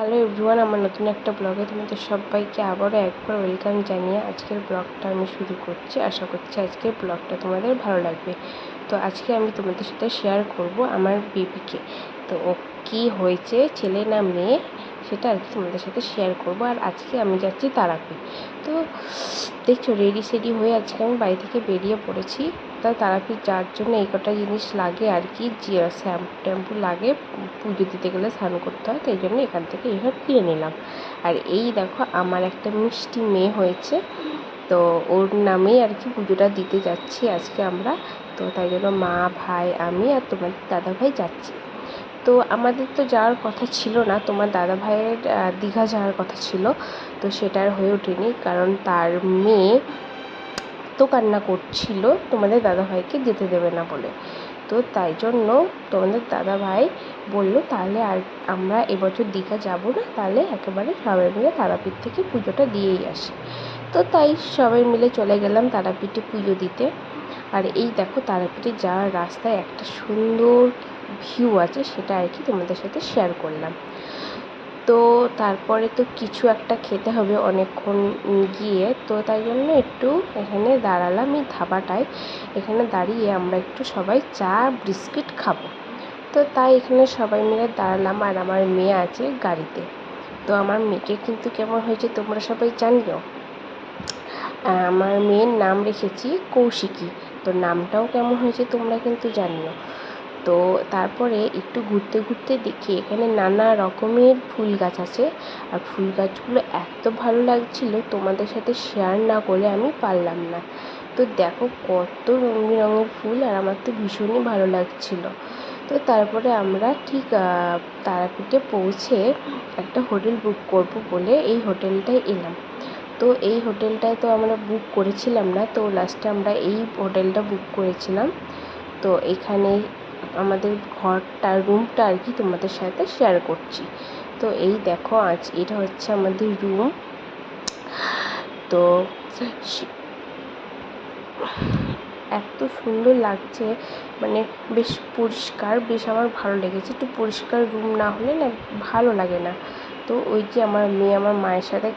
Hello everyone আমার নতুন একটা ব্লগে তোমাদের সবাইকে আবারও একবার ওয়েলকাম জানিয়ে আজকের ব্লগটা আমি শুরু করছি। আশা করছি আজকের ব্লগটা তোমাদের ভালো লাগবে। তো আজকে আমি তোমাদের সাথে শেয়ার করব আমার বেবিকে তো ও কী হয়েছে, ছেলে না মেয়ে, সেটা আর কি তোমাদের সাথে শেয়ার করব। আর আজকে আমি যাচ্ছি তারাপীঠ। তো দেখছ রেডি সেডি হয়ে আজকে আমি বাড়ি থেকে বেরিয়ে পড়েছি। তা তারাপীঠ যাওয়ার জন্য এই কটা জিনিস লাগে আর কি শ্যাম্পু ট্যাম্পু লাগে, পুজো দিতে গেলে স্নান করতে হয়, তাই জন্য এখান থেকে এইসব কিনে নিলাম। আর এই দেখো আমার একটা মিষ্টি মেয়ে হয়েছে, তো ওর নামেই আর কি পুজোটা দিতে যাচ্ছি আজকে আমরা, তো তাই জন্য মা, ভাই, আমি আর তোমার দাদা ভাই যাচ্ছি। তো আমাদের তো যাওয়ার কথা ছিল না, তোমার দাদা ভাইয়ের দীঘা যাওয়ার কথা ছিল, তো সেটা আর হয়ে ওঠেনি, কারণ তার মেয়ে কান্না করছিল তোমাদের দাদাভাইকে যেতে দেবে না বলে। তো তাই জন্য তোমাদের দাদাভাই বলল, তাহলে আর আমরা এবছর দীঘা যাব না, তাহলে একেবারে সবাই মিলে তারাপীঠ থেকে পুজোটা দিয়েই আসি। তো তাই সবাই মিলে চলে গেলাম তারাপীঠে পুজো দিতে। আর এই দেখো তারাপীঠে যাওয়ার রাস্তায় একটা সুন্দর ভিউ আছে, সেটা আর কি তোমাদের সাথে শেয়ার করলাম। তো তারপরে তো কিছু একটা খেতে হবে অনেকক্ষণ গিয়ে। তো তাই জন্য একটু এখানে দাঁড়ালাম এই ধাবাটায়। এখানে দাঁড়িয়ে আমরা একটু সবাই চা, বিস্কিট খাব। তো তাই এখানে সবাই মিলে দাঁড়ালাম আর আমার মেয়ে আছে গাড়িতে। তো আমার মেয়েকে কিন্তু কেমন হয়েছে তোমরা সবাই জানিও? আমার মেয়ের নাম রেখেছি কৌশিকী। তো নামটাও কেমন হয়েছে তোমরা কিন্তু জানিও। তো তারপরে একটু ঘুরতে ঘুরতে দেখি এখানে নানা রকমের ফুল গাছ আছে। আর ফুল গাছগুলো এত ভালো লাগছিল তোমাদের সাথে শেয়ার না করে আমি পারলাম না। তো দেখো কত রঙ বেরঙের ফুল আর আমার তো ভীষণই ভালো লাগছিল। তো তারপরে আমরা ঠিক তারাপীঠে পৌঁছে একটা হোটেল বুক করব বলে এই হোটেলটায় এলাম। তো এই হোটেলটায় তো আমরা বুক করেছিলাম না, তো লাস্টে আমরা এই হোটেলটা বুক করেছিলাম। তো এখানে আমাদের ঘরটা রুমটা আর কি তোমাদের সাথে শেয়ার করছি। তো এই দেখো আজ এটা হচ্ছে আমাদের রুম তো এত সুন্দর লাগছে। মানে বেশ পরিষ্কার, বেশ আমার ভালো লেগেছে। একটু পরিষ্কার রুম না হলে না ভালো লাগে না। তো ওই যে আমার মেয়ে আমার মায়ের সাথে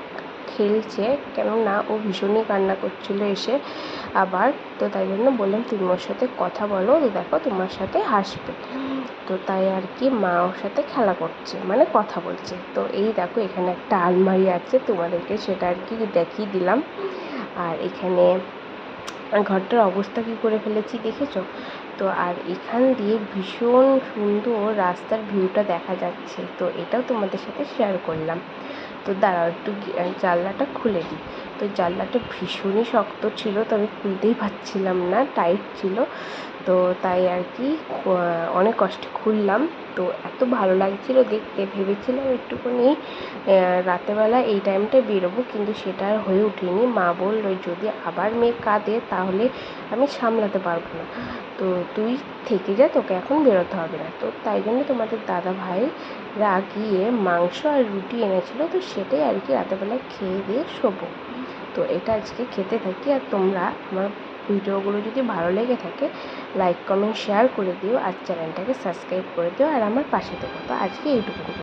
খেলছে, কেননা ও ভীষণই কান্না করছিল এসে। আবার তো তাই জন্য বললাম, তুমি ওর সাথে কথা বলো, তো দেখো তোমার সাথে হাসবে। তো তাই আর কি মা ওর সাথে খেলা করছে মানে কথা বলছে। তো এই দেখো এখানে একটা আলমারি আছে, তোমাদেরকে সেটা আর কি দেখিয়ে দিলাম। আর এখানে ঘরটার অবস্থা কী করে ফেলেছি দেখেছ? তো আর এখান দিয়ে ভীষণ সুন্দর রাস্তার ভিউটা দেখা যাচ্ছে। তো এটাও তোমাদের সাথে শেয়ার করলাম। তো দাঁড়াও একটু জানলাটা খুলে দিই। তো জানলাটা ভীষণই শক্ত ছিল তো আমি খুলতেই পারছিলাম না, টাইট ছিল। তো তাই আর কি অনেক কষ্টে খুললাম। তো এত ভালো লাগছিল দেখতে, ভেবেছিলাম একটুখানি রাতেরবেলা এই টাইমটায় বেরোবো, কিন্তু সেটা আর হয়ে ওঠেনি মা বলল, যদি আবার মেয়ে কাঁদে, তাহলে আমি সামলাতে পারব না। তো তুই থেকে যা, তোকে এখন বেরোতে হবে না। তো তাই জন্য তোমাদের দাদা ভাইরা গিয়ে মাংস আর রুটি এনেছিলো। তো সেটাই আর কি রাতেরবেলা খেয়ে দিয়ে শোবো। তো এটা আজকে খেতে থাকি আর তোমরা আমার ভিডিওগুলো যদি ভালো লেগে থাকে লাইক কমেন্ট শেয়ার করে দিও আর চ্যানেলটাকে সাবস্ক্রাইব করে দিও আর আমার পাশে থেকো। তো আজকে এইটুকু।